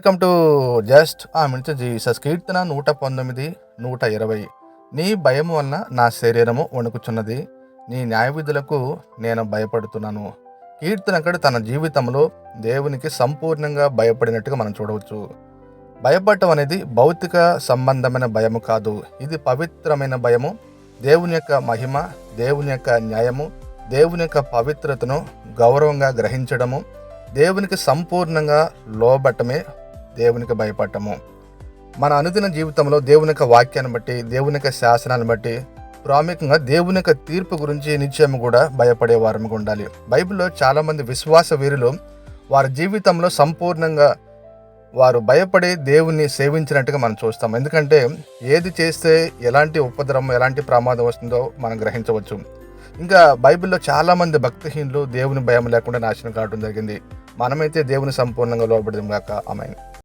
Welcome to just a minutes Jesus కీర్తన నూట పంతొమ్మిది నూట ఇరవై. నీ భయం వలన నా శరీరము వణుకుచున్నది. నీ న్యాయ విధులకు నేను భయపడుతున్నాను. కీర్తనకుడు తన జీవితంలో దేవునికి సంపూర్ణంగా భయపడినట్టుగా మనం చూడవచ్చు. భయపడటం అనేది భౌతిక సంబంధమైన భయము కాదు. ఇది పవిత్రమైన భయము. దేవుని యొక్క మహిమ దేవుని యొక్క న్యాయము దేవుని యొక్క పవిత్రతను గౌరవంగా గ్రహించడము దేవునికి సంపూర్ణంగా లోబట్టమే దేవునికి భయపడటము. మన అనుదిన జీవితంలో దేవుని యొక్క వాక్యాన్ని బట్టి దేవుని యొక్క శాసనాన్ని బట్టి ప్రాముఖ్యంగా దేవుని యొక్క తీర్పు గురించి నిత్యం కూడా భయపడేవారము ఉండాలి. బైబిల్లో చాలామంది విశ్వాస వీరులు వారి జీవితంలో సంపూర్ణంగా వారు భయపడి దేవుణ్ణి సేవించినట్టుగా మనం చూస్తాం. ఎందుకంటే ఏది చేస్తే ఎలాంటి ఉపద్రవం ఎలాంటి ప్రమాదం వస్తుందో మనం గ్రహించవచ్చు. ఇంకా బైబిల్లో చాలామంది భక్తిహీనులు దేవుని భయం లేకుండా నాశనం కావడం జరిగింది. మనమైతే దేవుని సంపూర్ణంగా లోబడదాం కాక. ఆమె